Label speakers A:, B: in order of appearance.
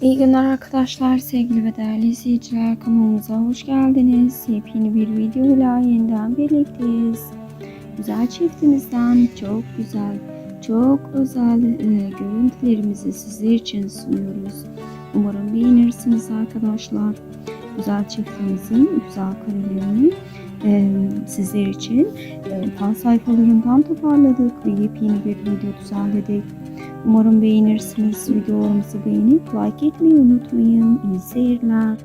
A: İyi günler arkadaşlar, sevgili ve değerli izleyiciler. Kanalımıza hoş geldiniz. Yepyeni bir videoyla yeniden birlikteyiz. Güzel çiftimizden çok güzel, çok özel e, görüntülerimizi sizler için sunuyoruz. Umarım beğenirsiniz arkadaşlar. Güzel çiftimizin güzel karelerini e, sizler için e, fan sayfalarından toparladık ve yepyeni bir video düzenledik. Umarım beğenirsiniz. Videolarımızı beğenip like etmeyi unutmayın. İyi seyirler.